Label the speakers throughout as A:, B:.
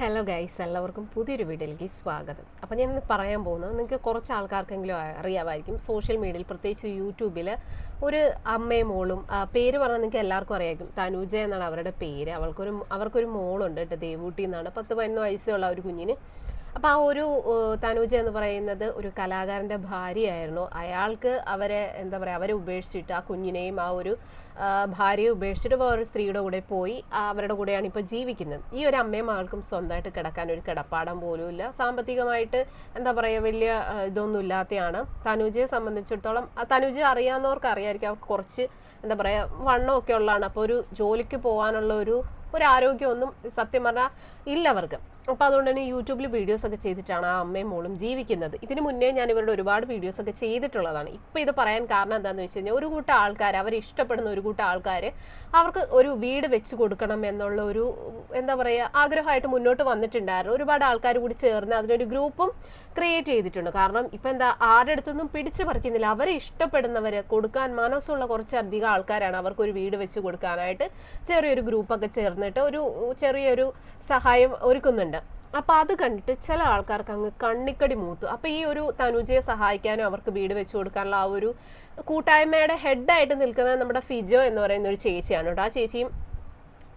A: Hello guys എല്ലാവർക്കും പുതിയൊരു വീഡിയോയിലേക്ക് സ്വാഗതം. അപ്പോൾ ഞാൻ ഇന്ന് പറയാൻ പോകുന്നത് നിങ്ങൾക്ക് കുറച്ച് ആൾക്കാർക്കെങ്കിലും അറിയാമായിരിക്കും. സോഷ്യൽ മീഡിയയിൽ പ്രത്യേകിച്ച് യൂട്യൂബിൽ ഒരു അമ്മയും മോളും പേര് പറഞ്ഞാൽ നിങ്ങൾക്ക് എല്ലാവർക്കും അറിയാമായിരിക്കും. തനുജ എന്നാണ് അവരുടെ പേര്. അവൾക്കൊരു അവർക്കൊരു മോളുണ്ട് കേട്ടോ ദേവൂട്ടി എന്നാണ്. പത്ത് പതിനൊന്ന് വയസ്സുള്ള ഒരു കുഞ്ഞിന്. അപ്പോൾ ആ ഒരു തനുജ എന്ന് പറയുന്നത് ഒരു കലാകാരന്റെ ഭാര്യയായിരുന്നു. അയാൾക്ക് അവരെ എന്താ പറയുക അവരെ ഉപേക്ഷിച്ചിട്ട് ആ കുഞ്ഞിനെയും ആ ഒരു ഭാര്യയെ ഉപേക്ഷിച്ചിട്ട് വേറൊരു സ്ത്രീയുടെ കൂടെ പോയി അവരുടെ കൂടെയാണ് ഇപ്പോൾ ജീവിക്കുന്നത്. ഈ ഒരു അമ്മയും മകൾക്കും സ്വന്തമായിട്ട് കിടക്കാൻ ഒരു കിടപ്പാടം പോലും ഇല്ല. സാമ്പത്തികമായിട്ട് എന്താ പറയുക വലിയ ഇതൊന്നും ഇല്ലാത്തതാണ് തനുജയെ സംബന്ധിച്ചിടത്തോളം തനുജ അറിയാവുന്നവർക്ക് അറിയാമായിരിക്കും അവർക്ക് കുറച്ച് എന്താ പറയുക വണ്ണമൊക്കെ ഉള്ളതാണ്. അപ്പോൾ ഒരു ജോലിക്ക് പോകാനുള്ള ഒരു ഒരു ആരോഗ്യമൊന്നും സത്യം പറഞ്ഞാൽ ഇല്ല അവർക്ക്. അപ്പോൾ അതുകൊണ്ട് തന്നെ യൂട്യൂബിൽ വീഡിയോസ് ഒക്കെ ചെയ്തിട്ടാണ് ആ അമ്മയും മോളും ജീവിക്കുന്നത്. ഇതിന് മുന്നേ ഞാൻ ഇവരുടെ ഒരുപാട് വീഡിയോസ് ഒക്കെ ചെയ്തിട്ടുള്ളതാണ്. ഇപ്പോൾ ഇത് പറയാൻ കാരണം എന്താണെന്ന് വെച്ച് കഴിഞ്ഞാൽ ഒരു കൂട്ടം ആൾക്കാർ അവർ ഇഷ്ടപ്പെടുന്ന ഒരു കൂട്ടം ആൾക്കാർ അവർക്ക് ഒരു വീട് വെച്ച് കൊടുക്കണം എന്നുള്ള ഒരു എന്താ പറയുക ആഗ്രഹമായിട്ട് മുന്നോട്ട് വന്നിട്ടുണ്ടായിരുന്നു. ഒരുപാട് ആൾക്കാർ കൂടി ചേർന്ന് അതിനൊരു ഗ്രൂപ്പും ക്രിയേറ്റ് ചെയ്തിട്ടുണ്ട്. കാരണം ഇപ്പം എന്താ ആരുടെ അടുത്തൊന്നും പിടിച്ചു പറിക്കുന്നില്ല. അവരെ ഇഷ്ടപ്പെടുന്നവർ കൊടുക്കാൻ മനസ്സുള്ള കുറച്ചധികം ആൾക്കാരാണ് അവർക്ക് ഒരു വീട് വെച്ച് കൊടുക്കാനായിട്ട് ചെറിയൊരു ഗ്രൂപ്പൊക്കെ ചേർന്നിട്ട് ഒരു ചെറിയൊരു സഹായം ഒരുക്കുന്നുണ്ട്. അപ്പൊ അത് കണ്ടിട്ട് ചില ആൾക്കാർക്ക് അങ്ങ് കണ്ണിക്കടി മൂത്തു. അപ്പൊ ഈ ഒരു തനുജയെ സഹായിക്കാനും അവർക്ക് വീട് വെച്ചു കൊടുക്കാനുള്ള ആ ഒരു കൂട്ടായ്മയുടെ ഹെഡായിട്ട് നിൽക്കുന്നത് നമ്മുടെ ഫിജോ എന്ന് പറയുന്ന ഒരു ചേച്ചിയാണ് കേട്ടോ. ആ ചേച്ചിയും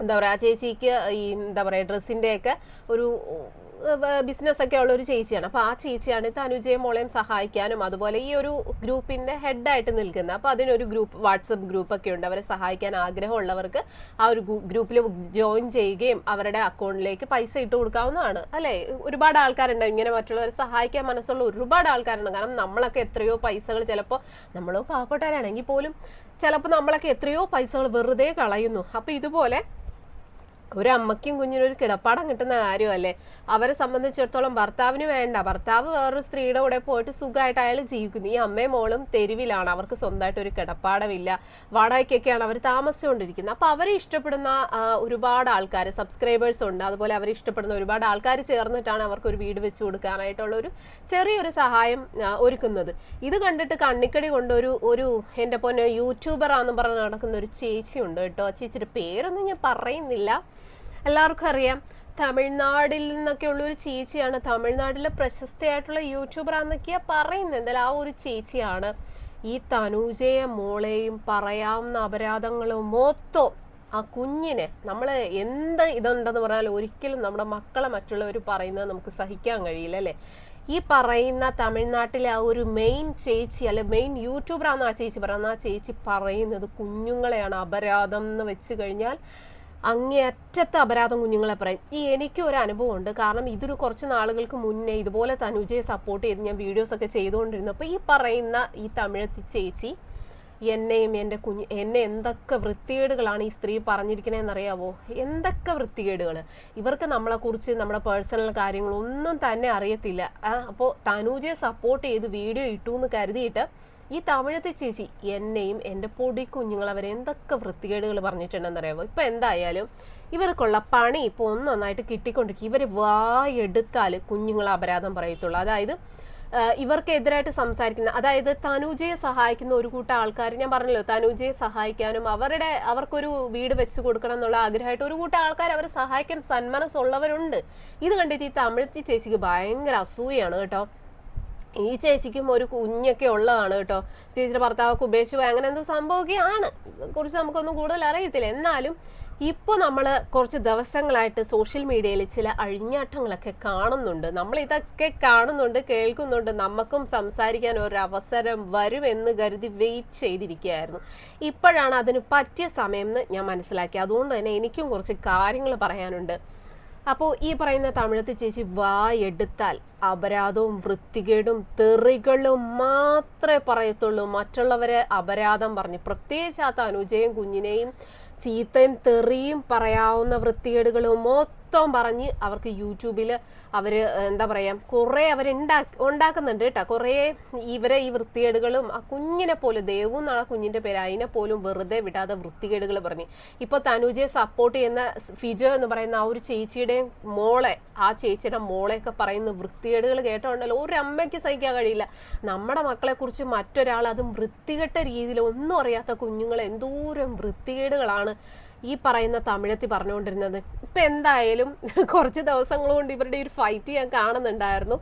A: എന്താ പറയുക ആ ചേച്ചിക്ക് ഈ എന്താ പറയുക ഡ്രസ്സിന്റെയൊക്കെ ഒരു ബിസിനസ് ഒക്കെ ഉള്ള ഒരു ചേച്ചിയാണ്. അപ്പോൾ ആ ചേച്ചിയാണ് തനുജയെ മോളെയും സഹായിക്കാനും അതുപോലെ ഈ ഒരു ഗ്രൂപ്പിന്റെ ഹെഡായിട്ട് നിൽക്കുന്നത്. അപ്പോൾ അതിനൊരു ഗ്രൂപ്പ് വാട്സപ്പ് ഗ്രൂപ്പ് ഒക്കെ ഉണ്ട്. അവരെ സഹായിക്കാൻ ആഗ്രഹമുള്ളവർക്ക് ആ ഒരു ഗ്രൂപ്പിൽ ജോയിൻ ചെയ്യുകയും അവരുടെ അക്കൗണ്ടിലേക്ക് പൈസ ഇട്ട് കൊടുക്കാവുന്നതാണ്. അല്ലേ? ഒരുപാട് ആൾക്കാരുണ്ട്. ഇങ്ങനെ മറ്റുള്ളവരെ സഹായിക്കാൻ മനസ്സുള്ള ഒരുപാട് ആൾക്കാരുണ്ട്. കാരണം നമ്മളൊക്കെ എത്രയോ പൈസകൾ ചിലപ്പോൾ നമ്മളോ പാവപ്പെട്ടവരാണെങ്കിൽ പോലും ചിലപ്പോൾ നമ്മളൊക്കെ എത്രയോ പൈസകൾ വെറുതെ കളയുന്നു. അപ്പോൾ ഇതുപോലെ ഒരു അമ്മയ്ക്കും കുഞ്ഞിനും ഒരു കിടപ്പാടം കിട്ടുന്ന കാര്യമല്ലേ? അവരെ സംബന്ധിച്ചിടത്തോളം ഭർത്താവിന് വേണ്ട. ഭർത്താവ് വേറൊരു സ്ത്രീയുടെ കൂടെ പോയിട്ട് സുഖമായിട്ട് അയാൾ ജീവിക്കുന്നു. ഈ അമ്മയും മോളും തെരുവിലാണ്. അവർക്ക് സ്വന്തമായിട്ട് ഒരു കിടപ്പാടമില്ല. വാടകയ്ക്കൊക്കെയാണ് അവർ താമസിച്ചുകൊണ്ടിരിക്കുന്നത്. അപ്പോൾ അവരെ ഇഷ്ടപ്പെടുന്ന ഒരുപാട് ആൾക്കാർ സബ്സ്ക്രൈബേഴ്സ് ഉണ്ട്. അതുപോലെ അവരെ ഇഷ്ടപ്പെടുന്ന ഒരുപാട് ആൾക്കാർ ചേർന്നിട്ടാണ് അവർക്ക് ഒരു വീട് വെച്ച് കൊടുക്കാനായിട്ടുള്ള ഒരു ചെറിയൊരു സഹായം ഒരുക്കുന്നത്. ഇത് കണ്ടിട്ട് കണ്ണിക്കടി കൊണ്ട് ഒരു ഒരു എന്റെ പൊന്നെ യൂട്യൂബറാന്ന് പറഞ്ഞ് നടക്കുന്ന ഒരു ചേച്ചി ഉണ്ട് കേട്ടോ. ചേച്ചിയുടെ പേരൊന്നും ഞാൻ പറയുന്നില്ല. എല്ലാവർക്കും അറിയാം. തമിഴ്നാടിൽ നിന്നൊക്കെ ഉള്ള ഒരു ചേച്ചിയാണ്. തമിഴ്നാട്ടിലെ പ്രശസ്തയായിട്ടുള്ള യൂട്യൂബറാന്നൊക്കെയാ പറയുന്നത്. ആ ഒരു ചേച്ചിയാണ്. ഈ തനൂജയെ മോളെയും പറയാവുന്ന അപരാധങ്ങളും മൊത്തം ആ കുഞ്ഞിനെ നമ്മൾ എന്ത് ഇതുണ്ടെന്ന് പറഞ്ഞാൽ ഒരിക്കലും നമ്മുടെ മക്കളെ മറ്റുള്ളവർ പറയുന്നത് നമുക്ക് സഹിക്കാൻ കഴിയില്ല അല്ലേ? ഈ പറയുന്ന തമിഴ്നാട്ടിലെ ആ ഒരു മെയിൻ ചേച്ചി അല്ലെ മെയിൻ യൂട്യൂബറാണ് ആ ചേച്ചി പറയുന്നത്. ആ ചേച്ചി പറയുന്നത് കുഞ്ഞുങ്ങളെയാണ് അപരാധം എന്ന് വെച്ച് കഴിഞ്ഞാൽ അങ്ങേയറ്റത്തെ അപരാധം കുഞ്ഞുങ്ങളെ പറയും ഈ എനിക്ക് ഒരു അനുഭവം ഉണ്ട് കാരണം ഇതൊരു കുറച്ച് നാളുകൾക്ക് മുന്നേ ഇതുപോലെ തനുജയെ സപ്പോർട്ട് ചെയ്ത് ഞാൻ വീഡിയോസ് ഒക്കെ ചെയ്തുകൊണ്ടിരുന്നപ്പോൾ ഈ പറയുന്ന ഈ തമിഴത്തി ചേച്ചി എന്നെയും എന്റെ കുഞ്ഞ് എന്നെ എന്തൊക്കെ വൃത്തികേടുകളാണ് ഈ സ്ത്രീ പറഞ്ഞിരിക്കണേന്നറിയാവോ? എന്തൊക്കെ വൃത്തികേടുകൾ ഇവർക്ക് നമ്മളെക്കുറിച്ച് നമ്മുടെ പേഴ്സണൽ കാര്യങ്ങളൊന്നും തന്നെ അറിയത്തില്ല. അപ്പോൾ തനൂജയെ സപ്പോർട്ട് ചെയ്ത് വീഡിയോ ഇട്ടു എന്ന് കരുതിയിട്ട് ഈ തമിഴത്തെ ചേച്ചി എന്നെയും എന്റെ പൊടി കുഞ്ഞുങ്ങൾ അവരെ എന്തൊക്കെ വൃത്തികേടുകൾ പറഞ്ഞിട്ടുണ്ടെന്നറിയാമോ ഇപ്പം എന്തായാലും ഇവർക്കുള്ള പണി ഇപ്പോൾ ഒന്നൊന്നായിട്ട് കിട്ടിക്കൊണ്ടിരിക്കും. ഇവർ വായെടുത്താൽ കുഞ്ഞുങ്ങൾ അപരാധം പറയത്തുള്ളൂ. അതായത് ഇവർക്കെതിരായിട്ട് സംസാരിക്കുന്ന അതായത് തനുജയെ സഹായിക്കുന്ന ഒരു കൂട്ടം ആൾക്കാർ ഞാൻ പറഞ്ഞല്ലോ തനുജയെ സഹായിക്കാനും അവരുടെ അവർക്കൊരു വീട് വെച്ച് കൊടുക്കണം എന്നുള്ള ആഗ്രഹമായിട്ട് ഒരു കൂട്ടം ആൾക്കാർ അവരെ സഹായിക്കാൻ സന്മനസ്സുള്ളവരുണ്ട്. ഇത് കണ്ടിട്ട് ഈ തമിഴ്ത്തി ചേച്ചിക്ക് ഭയങ്കര അസൂയാണ് കേട്ടോ. ഈ ചേച്ചിക്കും ഒരു കുഞ്ഞൊക്കെ ഉള്ളതാണ് കേട്ടോ. ചേച്ചിയുടെ ഭർത്താവൊക്കെ ഉപേക്ഷിച്ച് പോയി. അങ്ങനെ എന്തോ സംഭവമൊക്കെയാണ് കുറിച്ച് നമുക്കൊന്നും കൂടുതൽ അറിയത്തില്ല. എന്നാലും ഇപ്പോൾ നമ്മൾ കുറച്ച് ദിവസങ്ങളായിട്ട് സോഷ്യൽ മീഡിയയിൽ ചില അഴിഞ്ഞാട്ടങ്ങളൊക്കെ കാണുന്നുണ്ട്. നമ്മൾ ഇതൊക്കെ കാണുന്നുണ്ട് കേൾക്കുന്നുണ്ട്. നമുക്കും സംസാരിക്കാൻ ഒരു അവസരം വരുമെന്ന് കരുതി വെയിറ്റ് ചെയ്തിരിക്കുകയായിരുന്നു. ഇപ്പോഴാണ് അതിന് പറ്റിയ സമയം എന്ന് ഞാൻ മനസ്സിലാക്കി അതുകൊണ്ട് തന്നെ എനിക്കും കുറച്ച് കാര്യങ്ങൾ പറയാനുണ്ട്. അപ്പോൾ ഈ പറയുന്ന തമിഴത്തെ ചേച്ചി വാ എടുത്താൽ അപരാധവും വൃത്തികേടും തെറികളും മാത്രമേ പറയത്തുള്ളൂ. മറ്റുള്ളവരെ അപരാധം പറഞ്ഞ് പ്രത്യേകിച്ച് ആ തനുജയും കുഞ്ഞിനെയും ചീത്തയും തെറിയും പറയാവുന്ന വൃത്തികേടുകളും മൊത്തം പറഞ്ഞ് അവർക്ക് യൂട്യൂബിൽ അവർ എന്താ പറയുക കുറേ അവർ ഉണ്ടാക്കുന്നുണ്ട് കേട്ടോ. കുറേ ഇവരെ ഈ വൃത്തികേടുകളും ആ കുഞ്ഞിനെ പോലും ദേവു എന്നാണ് ആ കുഞ്ഞിന്റെ പേര് അതിനെ പോലും വെറുതെ വിടാതെ വൃത്തികേടുകൾ പറഞ്ഞ്. ഇപ്പോൾ തനുജയെ സപ്പോർട്ട് ചെയ്യുന്ന ഫിജോ എന്ന് പറയുന്ന ആ ഒരു ചേച്ചിയുടെയും മോളെ ആ ചേച്ചിയുടെ മോളെയൊക്കെ പറയുന്ന വൃത്തികേടുകൾ കേട്ടോണ്ടല്ലോ. ഒരു അമ്മയ്ക്ക് സഹിക്കാൻ കഴിയില്ല. നമ്മുടെ മക്കളെക്കുറിച്ച് മറ്റൊരാൾ അതും വൃത്തികെട്ട രീതിയിൽ ഒന്നും അറിയാത്ത കുഞ്ഞുങ്ങൾ എന്തോരം വൃത്തികേടുകളാണ് ഈ പറയുന്ന തമിഴത്തി പറഞ്ഞുകൊണ്ടിരുന്നത്. ഇപ്പം എന്തായാലും കുറച്ച് ദിവസങ്ങൾ കൊണ്ട് ഇവരുടെ ഒരു ഫൈറ്റ് ഞാൻ കാണുന്നുണ്ടായിരുന്നു.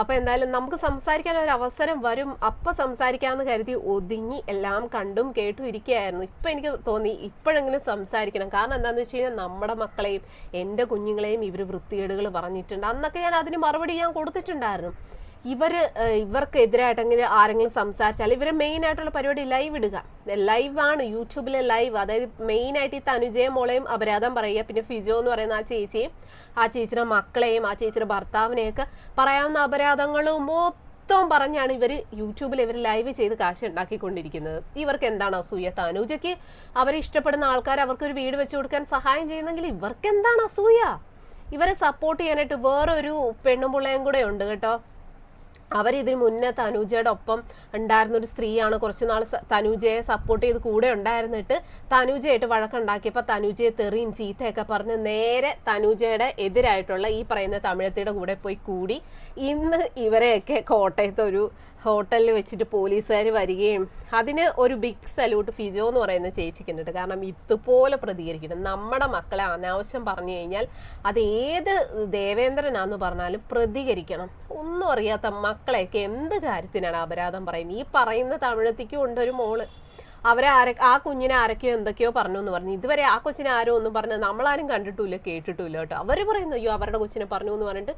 A: അപ്പോൾ എന്തായാലും നമുക്ക് സംസാരിക്കാൻ ഒരു അവസരം വരും. അപ്പം സംസാരിക്കാമെന്ന് കരുതി ഒതുങ്ങി എല്ലാം കണ്ടും കേട്ടും ഇരിക്കുകയായിരുന്നു. ഇപ്പം എനിക്ക് തോന്നി ഇപ്പോഴെങ്കിലും സംസാരിക്കണം. കാരണം എന്താണെന്ന് വെച്ച് കഴിഞ്ഞാൽ നമ്മുടെ മക്കളെയും എന്റെ കുഞ്ഞുങ്ങളെയും ഇവർ വൃത്തികേടുകൾ പറഞ്ഞിട്ടുണ്ട്. അന്നൊക്കെ ഞാൻ അതിന് മറുപടി ഞാൻ കൊടുത്തിട്ടുണ്ടായിരുന്നു. ഏഹ്, ഇവർക്കെതിരായിട്ടെങ്കിലും ആരെങ്കിലും സംസാരിച്ചാൽ ഇവരെ മെയിൻ ആയിട്ടുള്ള പരിപാടി ലൈവ് ഇടുക. ലൈവ് ആണ് യൂട്യൂബിലെ ലൈവ് അതായത് മെയിൻ ആയിട്ട് ഈ തനുജയും മോളെയും അപരാധം പറയുക. പിന്നെ ഫിജോ എന്ന് പറയുന്ന ആ ചേച്ചിയും ആ ചേച്ചിയുടെ മക്കളെയും ആ ചേച്ചിയുടെ ഭർത്താവിനെയൊക്കെ പറയാവുന്ന അപരാധങ്ങളും മൊത്തം പറഞ്ഞാണ് ഇവർ യൂട്യൂബിൽ ഇവർ ലൈവ് ചെയ്ത് കാശ് ഉണ്ടാക്കിക്കൊണ്ടിരിക്കുന്നത് ഇവർക്ക് എന്താണ് അസൂയ? തനുജയ്ക്ക് അവരെ ഇഷ്ടപ്പെടുന്ന ആൾക്കാർ അവർക്ക് ഒരു വീട് വെച്ചു കൊടുക്കാൻ സഹായം ചെയ്യുന്നെങ്കിൽ ഇവർക്ക് എന്താണ് അസൂയ? ഇവരെ സപ്പോർട്ട് ചെയ്യാനായിട്ട് വേറൊരു പെണ്ണും പിള്ളയും കൂടെ ഉണ്ട് കേട്ടോ. അവരിതിന് മുന്നേ തനൂജയുടെ ഒപ്പം ഉണ്ടായിരുന്ന ഒരു സ്ത്രീയാണ് കുറച്ചുനാൾ നാൾ തനൂജയെ സപ്പോർട്ട് ചെയ്ത് കൂടെ ഉണ്ടായിരുന്നിട്ട് തനൂജയായിട്ട് വഴക്കുണ്ടാക്കിയപ്പോൾ തനൂജയെ തെറിയും ചീത്തയൊക്കെ പറഞ്ഞ് നേരെ തനൂജയുടെ എതിരായിട്ടുള്ള ഈ പറയുന്ന തമിഴത്തിയുടെ കൂടെ പോയി കൂടി. ഇന്ന് ഇവരെയൊക്കെ കോട്ടയത്ത് ഒരു ഹോട്ടലിൽ വെച്ചിട്ട് പോലീസുകാർ വരികയും അതിന് ഒരു ബിഗ് സല്യൂട്ട് ഫിജോ എന്ന് പറയുന്ന ചേച്ചിക്കുന്നുണ്ട് കാരണം ഇതുപോലെ പ്രതികരിക്കണം നമ്മുടെ മക്കളെ അനാവശ്യം പറഞ്ഞു കഴിഞ്ഞാൽ അത് ഏത് ദേവേന്ദ്രനാന്ന് പറഞ്ഞാലും പ്രതികരിക്കണം. ഒന്നും അറിയാത്ത മക്കളെയൊക്കെ എന്ത് കാര്യത്തിനാണ് അപരാധം പറയുന്നത്? ഈ പറയുന്ന തമിഴത്തിക്കും ഉണ്ടൊരു മോൾ. അവരെ ആര ആ കുഞ്ഞിനെ ആരൊക്കെയോ എന്തൊക്കെയോ പറഞ്ഞു എന്ന് പറഞ്ഞു. ഇതുവരെ ആ കൊച്ചിനെ ആരോ ഒന്നും പറഞ്ഞു നമ്മളാരും കണ്ടിട്ടില്ല കേട്ടിട്ടില്ല കേട്ടോ. അവർ പറയുന്നു അയ്യോ അവരുടെ കൊച്ചിനെ പറഞ്ഞു എന്ന് പറഞ്ഞിട്ട്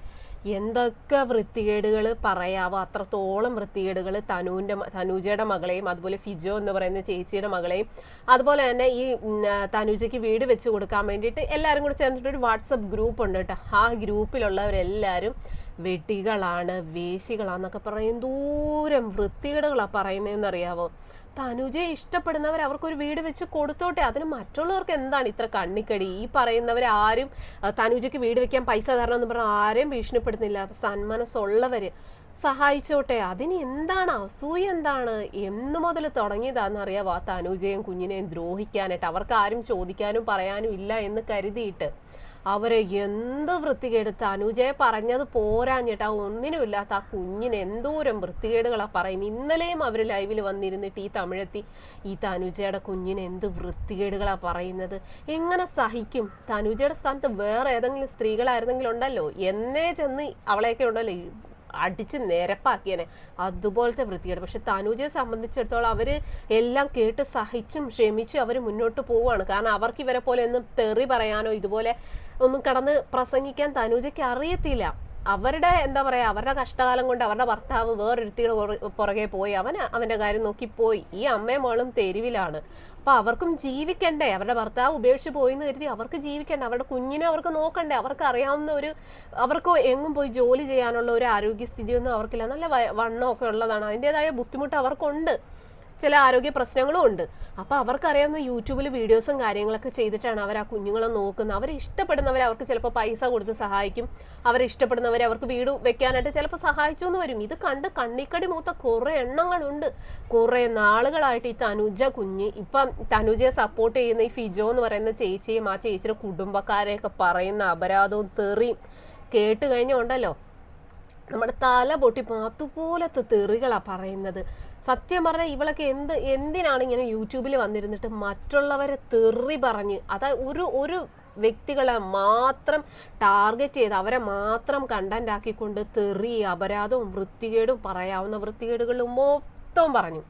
A: എന്തൊക്കെ വൃത്തികേടുകൾ പറയാവോ അത്രത്തോളം വൃത്തികേടുകൾ തനുവിന്റെ തനുജയുടെ മകളെയും അതുപോലെ ഫിജോ എന്ന് പറയുന്ന ചേച്ചിയുടെ മകളെയും അതുപോലെ തന്നെ ഈ തനുജയ്ക്ക് വീട് വെച്ച് കൊടുക്കാൻ വേണ്ടിയിട്ട് എല്ലാവരും കൂടി ചേർന്നിട്ട് ഒരു വാട്സപ്പ് ഗ്രൂപ്പ് ഉണ്ട് കേട്ടോ. ആ ഗ്രൂപ്പിലുള്ളവരെല്ലാവരും വെട്ടികളാണ് വേശികളാണെന്നൊക്കെ പറയും. ദൂരം വൃത്തികേടുകളാണ് പറയുന്നതെന്ന് അറിയാവോ തനുജയെ ഇഷ്ടപ്പെടുന്നവർ അവർക്കൊരു വീട് വെച്ച് കൊടുത്തോട്ടെ? അതിന് മറ്റുള്ളവർക്ക് എന്താണ് ഇത്ര കണ്ണിക്കടി? ഈ പറയുന്നവർ ആരും തനുജയ്ക്ക് വീട് വെക്കാൻ പൈസ തരണം എന്ന് പറഞ്ഞാൽ ആരെയും ഭീഷണിപ്പെടുന്നില്ല സന്മനസ്സുള്ളവര് സഹായിച്ചോട്ടെ? അതിന് എന്താണ്? അസൂയ എന്താണ്? എന്നു മുതൽ തുടങ്ങിയതാണെന്ന് അറിയാവോ? ആ തനുജയും കുഞ്ഞിനെയും ദ്രോഹിക്കാനായിട്ട്. അവർക്ക് ആരും ചോദിക്കാനും പറയാനും ഇല്ല എന്ന് കരുതിയിട്ട്. അവരെ എന്ത് വൃത്തികേട് അനുജയെ പറഞ്ഞത് പോരാഞ്ഞിട്ട് ആ ഒന്നിനുമില്ലാത്ത ആ കുഞ്ഞിന് എന്തോരം വൃത്തികേടുകളാ പറയുന്നത് ഇന്നലെയും അവർ ലൈവിൽ വന്നിരുന്നിട്ട് ഈ തമിഴത്തി ഈ തനുജയുടെ കുഞ്ഞിന് എന്ത് വൃത്തികേടുകളാ പറയുന്നത്. എങ്ങനെ സഹിക്കും? തനുജയുടെ സ്ഥാനത്ത് വേറെ ഏതെങ്കിലും സ്ത്രീകളായിരുന്നെങ്കിലും ഉണ്ടല്ലോ എന്നേ ചെന്ന് അവളെയൊക്കെ ഉണ്ടല്ലോ. അടിച്ച് നിരപ്പാക്കിയനെ. അതുപോലത്തെ വൃത്തികേട്. പക്ഷെ തനുജയെ സംബന്ധിച്ചിടത്തോളം അവർ എല്ലാം കേട്ട് സഹിച്ചും ക്ഷമിച്ചും അവർ മുന്നോട്ട് പോവുകയാണ്. കാരണം അവർക്ക് ഇവരെ പോലെ ഒന്നും തെറി പറയാനോ ഇതുപോലെ ഒന്നും കടന്ന് പ്രസംഗിക്കാൻ തനുജയ്ക്ക് അറിയത്തില്ല. അവരുടെ എന്താ പറയാ അവരുടെ കഷ്ടകാലം കൊണ്ട് അവരുടെ ഭർത്താവ് വേറൊരുത്തിയുടെ പുറ- പുറകെ പോയി. അവൻ അവന്റെ കാര്യം നോക്കി പോയി. ഈ അമ്മയും മോളും തെരുവിലാണ്. അപ്പൊ അവർക്കും ജീവിക്കണ്ടേ? അവരുടെ ഭർത്താവ് ഉപേക്ഷിച്ച് പോയി എന്ന് കരുതി അവർക്ക് ജീവിക്കണ്ടേ? അവരുടെ കുഞ്ഞിനെ അവർക്ക് നോക്കണ്ടേ? അവർക്ക് അറിയാവുന്ന ഒരു അവർക്ക് എങ്ങും പോയി ജോലി ചെയ്യാനുള്ള ഒരു ആരോഗ്യസ്ഥിതിയൊന്നും അവർക്കില്ല. നല്ല വണ്ണമൊക്കെ ഉള്ളതാണ്. അതിന്റെതായ ബുദ്ധിമുട്ട് അവർക്കുണ്ട്. ചില ആരോഗ്യ പ്രശ്നങ്ങളും ഉണ്ട്. അപ്പോൾ അവർക്കറിയാവുന്ന യൂട്യൂബിൽ വീഡിയോസും കാര്യങ്ങളൊക്കെ ചെയ്തിട്ടാണ് അവർ ആ കുഞ്ഞുങ്ങളെ നോക്കുന്നത്. അവരെ ഇഷ്ടപ്പെടുന്നവരെ അവർക്ക് ചിലപ്പോൾ പൈസ കൊടുത്ത് സഹായിക്കും. അവരെ ഇഷ്ടപ്പെടുന്നവരെ അവർക്ക് വീട് വെക്കാനായിട്ട് ചിലപ്പോൾ സഹായിച്ചു എന്ന് വരും. ഇത് കണ്ട് കണ്ണിക്കടി മൂത്ത കുറേ എണ്ണങ്ങളുണ്ട്. കുറേ നാളുകളായിട്ട് ഈ തനുജ കുഞ്ഞ് ഇപ്പം തനുജയെ സപ്പോർട്ട് ചെയ്യുന്ന ഈ ഫിജോ എന്ന് പറയുന്ന ചേച്ചിയും ആ ചേച്ചിയുടെ കുടുംബക്കാരെയൊക്കെ പറയുന്ന അപരാധവും തെറിയും കേട്ട് കഴിഞ്ഞുണ്ടല്ലോ നമ്മുടെ തല പൊട്ടിപ്പോ അതുപോലത്തെ തെറികളാ പറയുന്നത്. സത്യം പറഞ്ഞാൽ ഇവളൊക്കെ എന്ത് എന്തിനാണ് ഇങ്ങനെ യൂട്യൂബിൽ വന്നിരുന്നിട്ട് മറ്റുള്ളവരെ തെറി പറഞ്ഞ് അതായത് ഒരു ഒരു വ്യക്തികളെ മാത്രം ടാർഗറ്റ് ചെയ്ത് അവരെ മാത്രം കണ്ടന്റ് ആക്കിക്കൊണ്ട് തെറി അപരാധവും വൃത്തികേടും പറയാവുന്ന വൃത്തികേടുകളും മൊത്തം പറഞ്ഞു.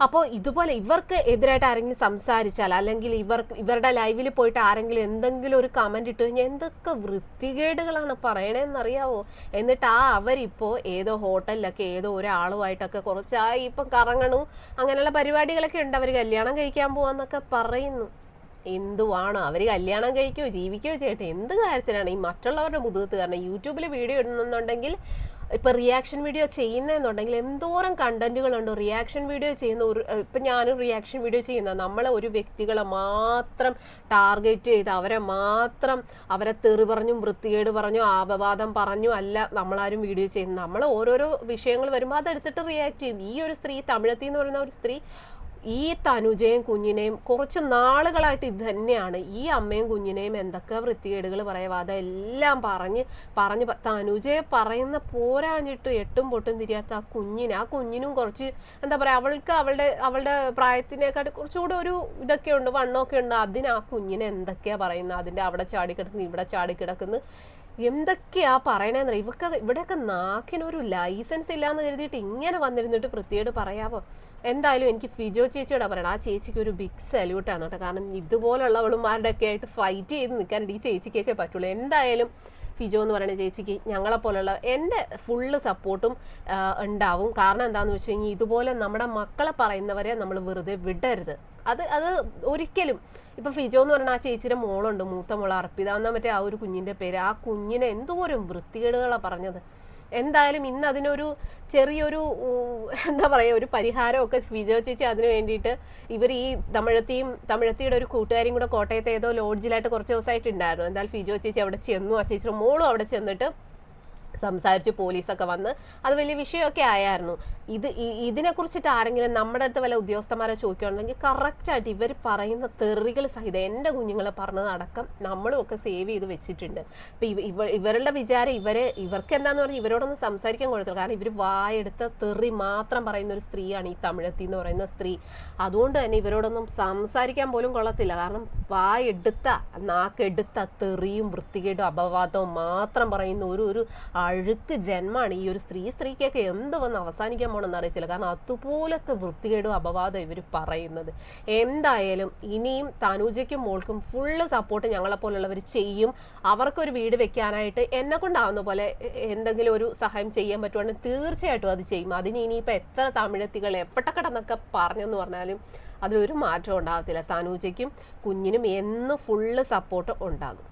A: അപ്പോൾ ഇതുപോലെ ഇവർക്ക് എതിരായിട്ട് ആരെങ്കിലും സംസാരിച്ചാൽ അല്ലെങ്കിൽ ഇവർ ഇവരുടെ ലൈവിൽ പോയിട്ട് ആരെങ്കിലും എന്തെങ്കിലും ഒരു കമന്റ് ഇട്ട് കഴിഞ്ഞാൽ എന്തൊക്കെ വൃത്തികേടുകളാണ് പറയണതെന്നറിയാവോ എന്നിട്ട് ആ അവരിപ്പോൾ ഏതോ ഹോട്ടലിലൊക്കെ ഏതോ ഒരാളുമായിട്ടൊക്കെ കുറച്ചായി ഇപ്പം കറങ്ങണു അങ്ങനെയുള്ള പരിപാടികളൊക്കെ ഉണ്ട്. അവർ കല്യാണം കഴിക്കാൻ പോവാന്നൊക്കെ പറയുന്നു. എന്തുവാണോ? അവർ കല്യാണം കഴിക്കുകയോ ജീവിക്കുകയോ ചെയ്യട്ടെ? എന്ത് കാര്യത്തിനാണ്? ഈ മറ്റുള്ളവരുടെ മുതുകത്ത് കാരണം യൂട്യൂബിൽ വീഡിയോ ഇടുന്നുണ്ടെങ്കിൽ ഇപ്പൊ റിയാക്ഷൻ വീഡിയോ ചെയ്യുന്നതെന്നുണ്ടെങ്കിൽ എന്തോരം കണ്ടന്റുകളുണ്ട് റിയാക്ഷൻ വീഡിയോ ചെയ്യുന്ന ഒരു ഇപ്പം ഞാനും റിയാക്ഷൻ വീഡിയോ ചെയ്യുന്ന നമ്മളെ ഒരു വ്യക്തികളെ മാത്രം ടാർഗറ്റ് ചെയ്ത് അവരെ മാത്രം അവരെ തെറി പറഞ്ഞും വൃത്തികേട് പറഞ്ഞു ആപവാദം പറഞ്ഞു അല്ല നമ്മളാരും വീഡിയോ ചെയ്യുന്നത്. നമ്മൾ ഓരോരോ വിഷയങ്ങൾ വരുമ്പോൾ അതെടുത്തിട്ട് റിയാക്ട് ചെയ്യും. ഈ ഒരു സ്ത്രീ തമിഴത്തി എന്ന് പറയുന്ന ഒരു സ്ത്രീ ഈ തനുജയും കുഞ്ഞിനെയും കുറച്ച് നാളുകളായിട്ട് ഇത് തന്നെയാണ്. ഈ അമ്മയും കുഞ്ഞിനെയും എന്തൊക്കെ വൃത്തികേടുകൾ പറയുക അതെല്ലാം പറഞ്ഞ് പറഞ്ഞ് തനുജയെ പറയുന്ന പോരാഞ്ഞിട്ട് എട്ടും പൊട്ടും തിരിയാത്ത ആ കുഞ്ഞിന് ആ കുഞ്ഞിനും കുറച്ച് എന്താ പറയുക അവൾക്ക് അവളുടെ അവളുടെ പ്രായത്തിനേക്കാട്ട് കുറച്ചുകൂടെ ഒരു ഇതൊക്കെ ഉണ്ട് വണ്ണമൊക്കെ ഉണ്ട്. അതിന് ആ കുഞ്ഞിനെ എന്തൊക്കെയാ പറയുന്നത് അതിന്റെ അവിടെ ചാടിക്കിടക്കുന്നു ഇവിടെ ചാടിക്കിടക്കുന്നു എന്തൊക്കെയാ പറയണേന്ന് ഇവക്ക് ഇവിടെയൊക്കെ നാക്കിനൊരു ലൈസൻസ് ഇല്ലാന്ന് കരുതിയിട്ട് ഇങ്ങനെ വന്നിരുന്നിട്ട് വൃത്തിയോട് പറയാവോ? എന്തായാലും എനിക്ക് ഫിജോ ചേച്ചിയോടാ പറയണം ആ ചേച്ചിക്ക് ഒരു ബിഗ് സല്യൂട്ടാണ് കേട്ടോ. കാരണം ഇതുപോലുള്ള ഒക്കെ ആയിട്ട് ഫൈറ്റ് ചെയ്ത് നിൽക്കാനായിട്ട് ഈ ചേച്ചിക്കൊക്കെ പറ്റുള്ളൂ. എന്തായാലും ഫിജോ എന്ന് പറയുന്ന ചേച്ചിക്ക് ഞങ്ങളെപ്പോലുള്ള എന്റെ ഫുള്ള് സപ്പോർട്ടും ഉണ്ടാവും. കാരണം എന്താണെന്ന് വെച്ച് കഴിഞ്ഞാൽ ഇതുപോലെ നമ്മുടെ മക്കളെ പറയുന്നവരെ നമ്മൾ വെറുതെ വിടരുത്. അത് അത് ഒരിക്കലും. ഇപ്പം ഫിജോ എന്ന് പറയുന്ന ആ ചേച്ചിയുടെ മോളുണ്ട്. മൂത്ത മോൾ അർപ്പിത. എന്ന മറ്റേ ആ ഒരു കുഞ്ഞിന്റെ പേര്. ആ കുഞ്ഞിനെ എന്തോരം വൃത്തികേടുകളാണ് പറഞ്ഞത്. എന്തായാലും ഇന്ന് അതിനൊരു ചെറിയൊരു എന്താ പറയുക ഒരു പരിഹാരമൊക്കെ വിജയ ചേച്ചി അതിന് വേണ്ടിയിട്ട് ഇവർ ഈ തമിഴത്തിയും തമിഴത്തിയുടെ ഒരു കൂട്ടുകാരിയും കൂടെ കോട്ടയത്ത് ഏതോ ലോഡ്ജിലായിട്ട് കുറച്ച് ദിവസമായിട്ട് ഉണ്ടായിരുന്നു എന്തായാലും ഫിജോ ചേച്ചി അവിടെ ചെന്നു ആ ചേച്ചിയുടെ മോളും അവിടെ ചെന്നിട്ട് സംസാരിച്ച് പോലീസൊക്കെ വന്ന് അത് വലിയ വിഷയമൊക്കെ ആയായിരുന്നു. ഇത് ഇതിനെ ഇതിനെക്കുറിച്ചിട്ട് ആരെങ്കിലും നമ്മുടെ അടുത്ത് വല്ല ഉദ്യോഗസ്ഥന്മാരെ ചോദിക്കുകയാണെങ്കിൽ കറക്റ്റായിട്ട് ഇവർ പറയുന്ന തെറികൾ സഹിതം എന്റെ കുഞ്ഞുങ്ങളെ പറഞ്ഞതടക്കം നമ്മളും ഒക്കെ സേവ് ചെയ്ത് വെച്ചിട്ടുണ്ട്. അപ്പം ഇവ ഇവ ഇവരുടെ വിചാരം ഇവരെ ഇവർക്ക് എന്താന്ന് പറഞ്ഞാൽ ഇവരോടൊന്നും സംസാരിക്കാൻ കൊടുത്തില്ല കാരണം ഇവർ വായെടുത്ത തെറി മാത്രം പറയുന്ന ഒരു സ്ത്രീയാണ് ഈ തമിഴത്തി എന്ന് പറയുന്ന സ്ത്രീ. അതുകൊണ്ട് തന്നെ ഇവരോടൊന്നും സംസാരിക്കാൻ പോലും കൊള്ളത്തില്ല. കാരണം വായെടുത്ത നാക്കെടുത്ത തെറിയും വൃത്തികേടും അപവാദവും മാത്രം പറയുന്ന ഒരു ഒരു അഴുക്ക് ജന്മാണ് ഈ ഒരു സ്ത്രീ. സ്ത്രീക്കൊക്കെ എന്ത് വന്ന് അവസാനിക്കാൻ പോകണമെന്ന് അറിയത്തില്ല. കാരണം അതുപോലത്തെ വൃത്തികേടും അപവാദം ഇവർ പറയുന്നത്. എന്തായാലും ഇനിയും തനുജയ്ക്കും മോൾക്കും ഫുള്ള് സപ്പോർട്ട് ഞങ്ങളെപ്പോലുള്ളവർ ചെയ്യും. അവർക്കൊരു വീട് വെക്കാനായിട്ട് എന്നെ കൊണ്ടാവുന്ന പോലെ എന്തെങ്കിലും ഒരു സഹായം ചെയ്യാൻ പറ്റുവാണെങ്കിൽ തീർച്ചയായിട്ടും അത് ചെയ്യും. അതിന് ഇനിയിപ്പോൾ എത്ര തമിഴത്തികൾ എപ്പട്ടക്കടന്നൊക്കെ കിടന്നൊക്കെ പറഞ്ഞെന്ന് പറഞ്ഞാലും അതിലൊരു മാറ്റം ഉണ്ടാകത്തില്ല. തനൂജയ്ക്കും കുഞ്ഞിനും എന്നും ഫുള്ള് സപ്പോർട്ട് ഉണ്ടാകും.